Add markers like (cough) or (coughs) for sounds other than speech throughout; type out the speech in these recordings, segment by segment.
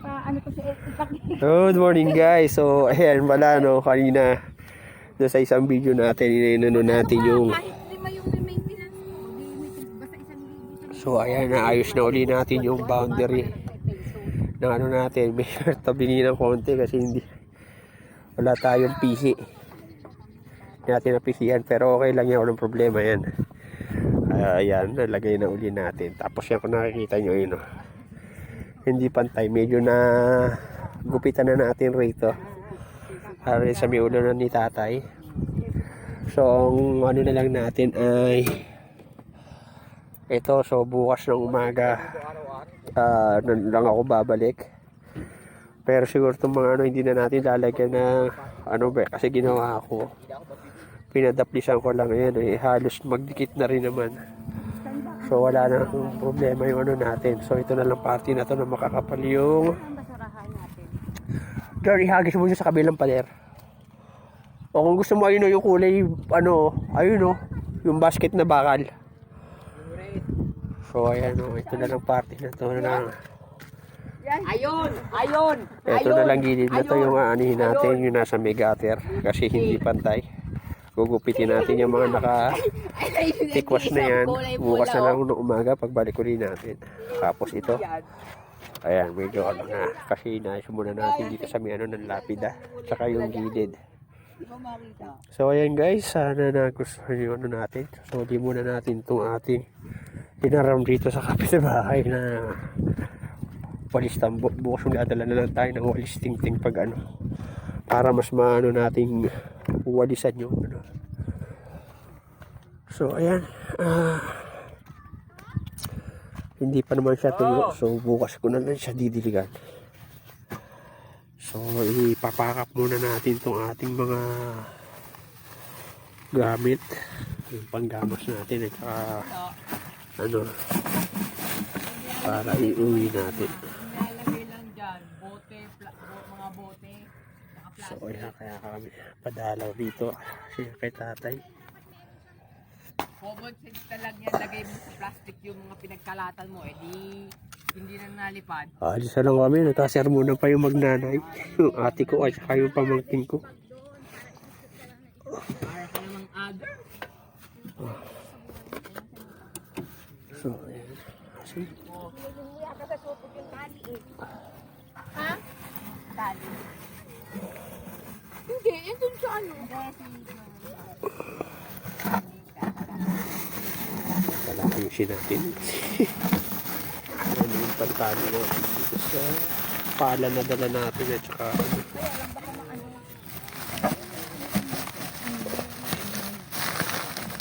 pa ano to si. Good morning guys. So ayan wala no kanina doon sa isang video natin inano natin yung. So ayan naayos na uli natin yung boundary ng ano natin. (laughs) May tabingi ng konti kasi hindi wala tayong PC. Hindi natin na PC yan pero okay lang yan walang problema yan. Ah, ayan nalagay na uli natin. Tapos yan kung nakikita nyo yun oh. Hindi pantay medyo na gupitan na natin rito. Para sa may ulo na ni tatay. So ang ano na lang natin ay ito, so bukas ng umaga nan lang ako babalik. Pero siguro itong mga ano hindi na natin lalagyan ng ano ba kasi ginawa ko. Pinadaplisan ko lang yan eh, halos magdikit na rin naman. So wala na akong problema yung ano natin. So ito na lang party na to na makakapal yung natin. Diyan, ihagis mo sa kabilang pader. O kung gusto mo ayun o, yung kulay, ano, ayun o, yung basket na bakal. So ayan o, ito na lang party na to na Ayun! Ayun! Ito na lang gilid na to yung aanihin natin, yung nasa may gutter. Kasi hindi pantay. Gugupitin natin yung mga naka (laughs) tikwas na yan. Bukas na lang ng umaga pagbalik uli natin. Tapos ito, ayan, medyo ano na. Kasi inayos muna natin dito sa may ano ng lapida. Tsaka yung gilid. So ayan guys, sana nagustuhan yung ano natin. So di muna natin itong ating hinaram dito sa kapitbahay na walis tambo. Bukas yung dadala na lang tayo ng walis ting-ting pag ano. Para mas maano nating walisan yung ano. So ayan. ah, hindi pa naman siya tulo. So bukas ko na lang siya didiligan. So ipapakap muna natin tong ating mga gamit. Yung panggamas natin at saka ano para iuwi natin. So plastic. kaya kaya kami padalaw dito kay tatay. Common sense talaga yan, lagay mo sa plastic yung mga pinagkalatan mo, eh di hindi na nalipad. Alis na lang kami, nagkasermonan pa yung magnanay. Yung ate ko at saka yung pamangkin ko. Para ka namang ad. So, ayan. Kasi, Ha? Tali. Hindi, eh dun sa ano. Kalapin natin. ano yung pantalo na dito sa pala na dala natin at saka.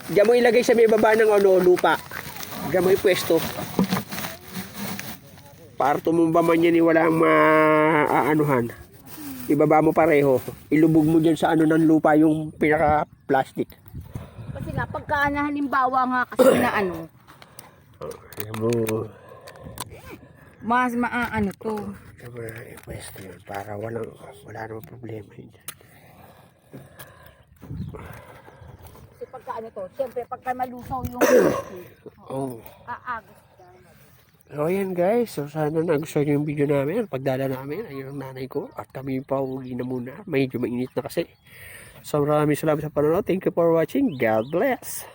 Diyan mo ilagay sa may baba ng ano, lupa. Diyan mo ipwesto. Para tumumba man yan, eh, walang maaanuhan. Ibaba mo pareho. Ilubog mo dyan sa ano ng lupa yung pinaka-plastic. Kasi nga, pagka na halimbawa nga kasi na ano, Diyan mo, mas maaano to. na ipwesto yun para walang, wala namang problema yun. Kasi pagka ano to, siyempre pagka malusaw yung (coughs) Oh. aagos. So ayan guys, so sana nagustuhan nyo yung video namin, pagdala namin, ayun ang nanay ko, at kami pa uwi na muna, medyo mainit na kasi. So maraming salamat sa panonood, thank you for watching, God bless!